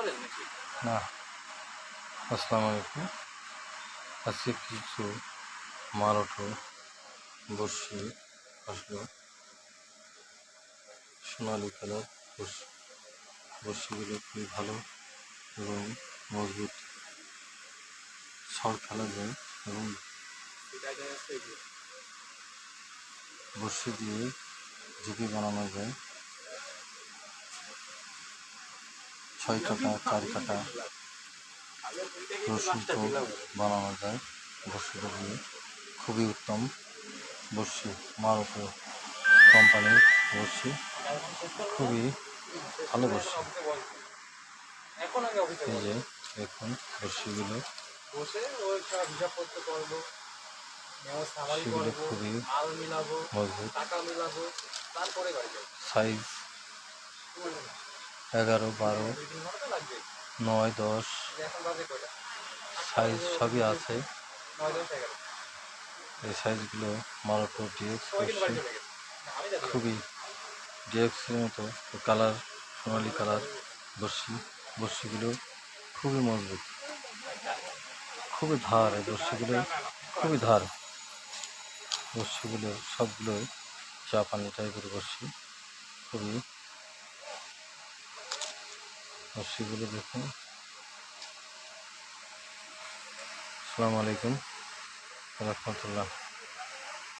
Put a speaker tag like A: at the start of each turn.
A: চলেন নাকি?
B: না। আসসালামু আলাইকুম। আজকে কিছু মারোটো বর্ষি আসলো। সোনালি কালার বর্ষি বর্ষিগুলো খুবই ভালো এবং মজবুত। সর খেলা যায় এবং বর্ষি দিয়ে। ঝুঁকি বানানো যায়। ছয় কাটা চার কাটা রসুন তো বানানো যায় বর্ষিটা দিয়ে খুবই উত্তম বর্ষি মারুতি কোম্পানির বর্ষি। খুবই ভালো বর্ষি।
A: এখন আগে অফিসে
B: এই যে এখন বর্ষিগুলো
A: বসে হিসাব করতে পারব
B: সেগুলো খুবই মজবুত সাইজ এগারো, বারো, নয়, দশ, সাইজ সবই আছে। এই সাইজগুলো মারুতি ডিএক্স খুবই ডিএক্সের মতো কালার, সোনালি কালার বর্ষি বর্ষিগুলো খুবই মজবুত। খুবই ধার এই বর্ষিগুলো খুবই ধার। বর্ষিগুলো সবগুলো জাপানি টাইপের বর্ষি খুবই বর্ষিগুলো দেখুন। আসসালামু আলাইকুম রহমতুল্লাহ।